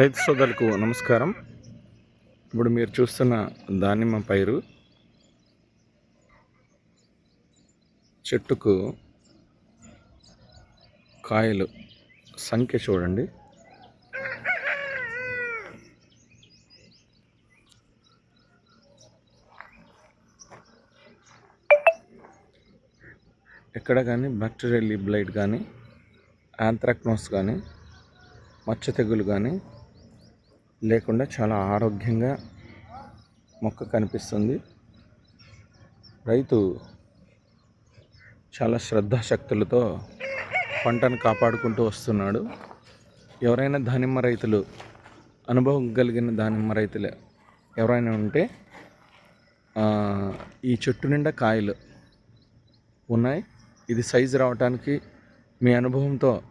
రైతు సోదరులకు నమస్కారం. ఇప్పుడు మీరు చూస్తున్న దానిమ్మ పైరు చెట్టుకు కాయలు సంఖ్య చూడండి. ఎక్కడ కానీ బ్యాక్టీరియల్ బ్లైట్ కానీ యాంథ్రాక్నోస్ కానీ మచ్చ తెగులు కానీ లేకుండా చాలా ఆరోగ్యంగా మొక్క కనిపిస్తుంది. రైతు చాలా శ్రద్ధాశక్తులతో పంటను కాపాడుకుంటూ వస్తున్నాడు. ఎవరైనా దానిమ్మ రైతులు అనుభవం కలిగిన దానిమ్మ రైతులు ఎవరైనా ఉంటే ఈ చెట్టు నిండా కాయలు ఉన్నాయి. ఇది సైజు రావడానికి మీ అనుభవంతో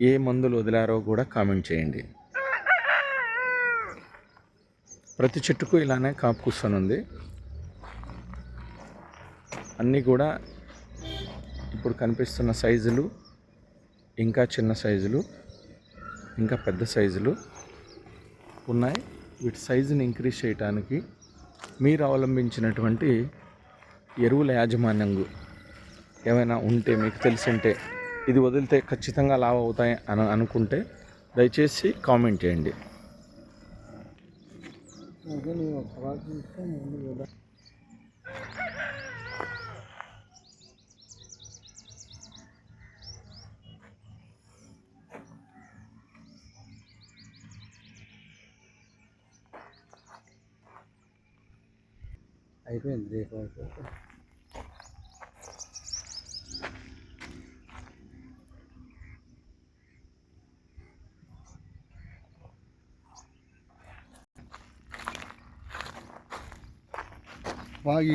ఏ మందులు వదిలారో కూడా కామెంట్ చేయండి. ప్రతి చెట్టుకు ఇలానే కాపు కూర్చొని ఉంది అన్నీ కూడా ఇప్పుడు కనిపిస్తున్న సైజులు ఇంకా చిన్న సైజులు ఇంకా పెద్ద సైజులు ఉన్నాయి. వీటి సైజుని ఇంక్రీజ్ చేయడానికి మీరు అవలంబించినటువంటి ఎరువుల యాజమాన్యం ఏమైనా ఉంటే మీకు తెలిసి ఉంటే ఇది వదిలితే ఖచ్చితంగా లావ్ అవుతాయి అని అనుకుంటే దయచేసి కామెంట్ చేయండి. అయిపోయింది రేపు అయిపోయింది. Why you?